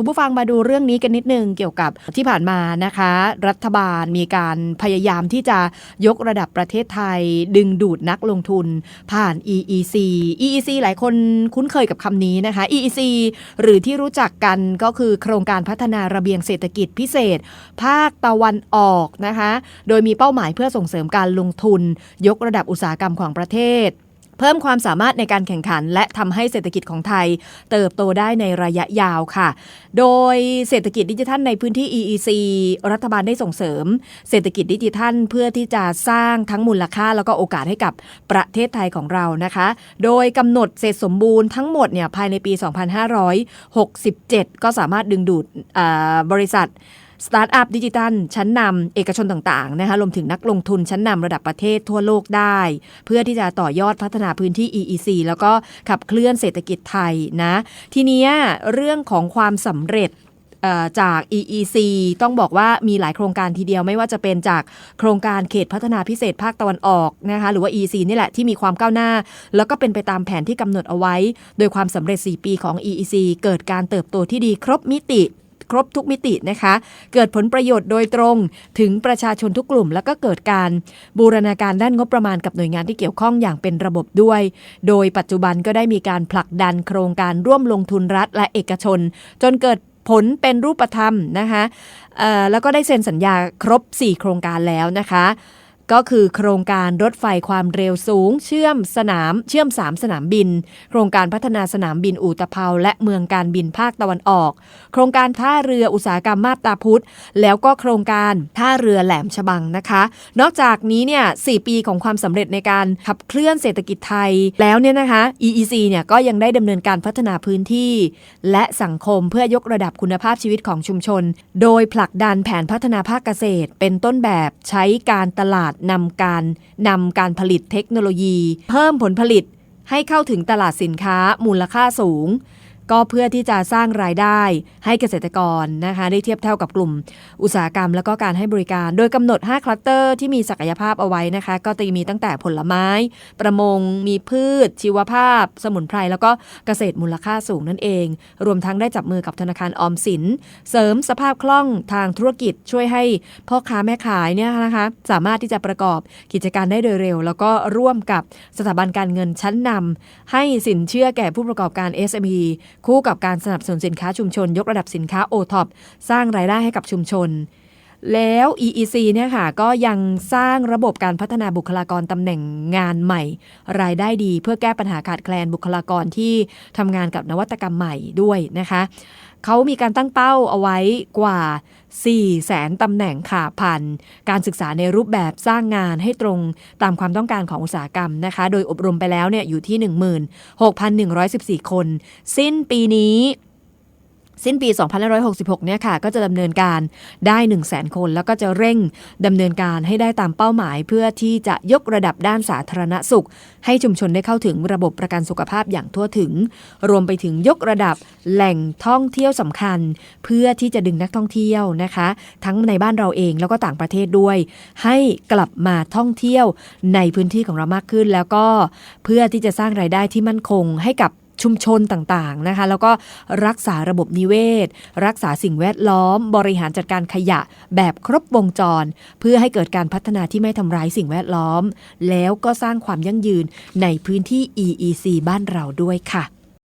คุณผู้ฟังมาดูเรื่องนี้กันนิดนึงเกี่ยวกับที่ผ่านมานะคะ รัฐบาลมีการพยายามที่จะยกระดับประเทศไทย ดึงดูดนักลงทุน ผ่าน EEC EEC หลายคนคุ้นเคยกับคำนี้นะคะ EEC หรือที่รู้จักกันก็คือโครงการพัฒนาระเบียงเศรษฐกิจพิเศษ ภาคตะวันออกนะคะ โดยมีเป้าหมายเพื่อส่งเสริมการลงทุน ยกระดับอุตสาหกรรมของประเทศ เพิ่มความสามารถในการแข่งขัน และทำให้เศรษฐกิจของไทย เติบโตได้ในระยะยาวค่ะ โดยเศรษฐกิจดิจิทัลในพื้นที่ EEC รัฐบาลได้ส่งเสริม เศรษฐกิจดิจิทัล เพื่อที่จะสร้างทั้งมูลค่า แล้วก็โอกาสให้กับประเทศไทยของเรานะคะ โดยกำหนดเสร็จสมบูรณ์ทั้งหมดเนี่ยภายในปี 2567 ก็สามารถดึงดูดบริษัท สตาร์ทอัพดิจิตัลชั้นนำเอกชนต่างๆนะคะรวมถึงนักลงทุนชั้นนำระดับประเทศทั่วโลกได้ เพื่อที่จะต่อยอดพัฒนาพื้นที่ EEC แล้วก็ขับเคลื่อนเศรษฐกิจไทยนะทีนี้เรื่องของความสำเร็จจาก EEC ต้องบอกว่ามีหลายโครงการทีเดียวไม่ว่าจะเป็นจากโครงการเขตพัฒนาพิเศษภาคตะวันออกนะคะหรือว่า EEC นี่แหละที่มีความก้าวหน้า แล้วก็เป็นไปตามแผนที่กำหนดเอาไว้ โดยความสำเร็จ 4 ปีของ EEC เกิดการเติบโตที่ดีครบมิติ ครบทุกมิตินะคะ เกิดผลประโยชน์โดยตรงถึงประชาชนทุกกลุ่ม แล้วก็เกิดการบูรณาการด้านงบประมาณกับหน่วยงานที่เกี่ยวข้องอย่างเป็นระบบด้วย โดยปัจจุบันก็ได้มีการผลักดันโครงการร่วมลงทุนรัฐและเอกชน จนเกิดผลเป็นรูปธรรมนะคะแล้วก็ได้เซ็นสัญญาครบ 4 โครงการแล้วนะคะ ก็คือโครงการรถไฟความเร็วสูง เชื่อมสนามเชื่อม 3 สนามบิน โครงการพัฒนาสนามบินอู่ตะเภาและเมืองการบินภาคตะวันออก โครงการท่าเรืออุตสาหกรรมมาบตาพุธแล้วก็โครงการท่าเรือแหลมฉบังนะคะ นอกจากนี้เนี่ยสปีของความสำเร็จในการขับเคลื่อนเศรษฐกิจไทยแล้วเนี่ยนะคะ EEC เนี่ยก็ยังได้ดำเนินการพัฒนาพื้นที่ และสังคมเพื่อยกระดับคุณภาพชีวิตของชุมชน โดยผลักดันแผนพัฒนาภาคเกษตร เป็นต้นแบบใช้การตลาดนำการนำการผลิตเทคโนโลยี เพิ่มผลผลิตให้เข้าถึงตลาดสินค้ามูลค่าสูง ก็เพื่อที่จะสร้างรายได้ให้เกษตรกรนะคะได้เทียบเท่ากับกลุ่ม อุตสาหกรรม แล้วก็การให้บริการ โดยกำหนด 5 คลัสเตอร์ที่มีศักยภาพเอาไว้นะคะ ก็จะมีตั้งแต่ผลไม้ ประมง มีพืช ชีวภาพ สมุนไพร แล้วก็เกษตรมูลค่าสูงนั่นเอง รวมทั้งได้จับมือกับธนาคารออมสิน เสริมสภาพคล่องทางธุรกิจช่วยให้พ่อค้าแม่ขายเนี่ยนะคะสามารถที่จะประกอบกิจการได้โดยเร็ว แล้วก็ร่วมกับสถาบันการเงินชั้นนำให้สินเชื่อแก่ผู้ประกอบการ SME คู่กับการสนับสนุนสินค้าชุมชน ยกระดับสินค้าโอท็อปสร้างรายได้ให้กับชุมชน แล้ว EEC เนี่ยค่ะก็ยังสร้างระบบการพัฒนาบุคลากรตำแหน่งงานใหม่ รายได้ดีเพื่อแก้ปัญหาขาดแคลนบุคลากรที่ทำงานกับนวัตกรรมใหม่ด้วยนะคะเขามีการตั้งเป้าเอาไว้กว่า 4 แสนตำแหน่งค่ะผ่านการศึกษาในรูปแบบสร้างงานให้ตรงตามความต้องการของอุตสาหกรรมนะคะ โดยอบรมไปแล้วเนี่ยอยู่ที่ 16,114 คน สิ้นปีนี้ สิ้นปี 2566 เนี่ยค่ะ ก็จะดำเนินการได้ 1 0 0 0 0แคน แล้วก็จะเร่งดำเนินการให้ได้ตามเป้าหมาย เพื่อที่จะยกระดับด้านสาธารณสุข ให้ชุมชนได้เข้าถึงระบบประกันสุขภาพอย่างทั่วถึง รวมไปถึงยกระดับแหล่งท่องเที่ยวสำคัญ เพื่อที่จะดึงนักท่องเที่ยวนะคะ ทั้งในบ้านเราเองแล้วก็ต่างประเทศด้วย ให้กลับมาท่องเที่ยวในพื้นที่ของเรามากขึ้น แล้วก็เพื่อที่จะสร้างรายได้ที่มั่นคง ให้กับ ชุมชนต่างๆนะคะ แล้วก็รักษาระบบนิเวศ รักษาสิ่งแวดล้อม บริหารจัดการขยะแบบครบวงจร เพื่อให้เกิดการพัฒนาที่ไม่ทำร้ายสิ่งแวดล้อม แล้วก็สร้างความยั่งยืนในพื้นที่ EEC บ้านเราด้วยค่ะ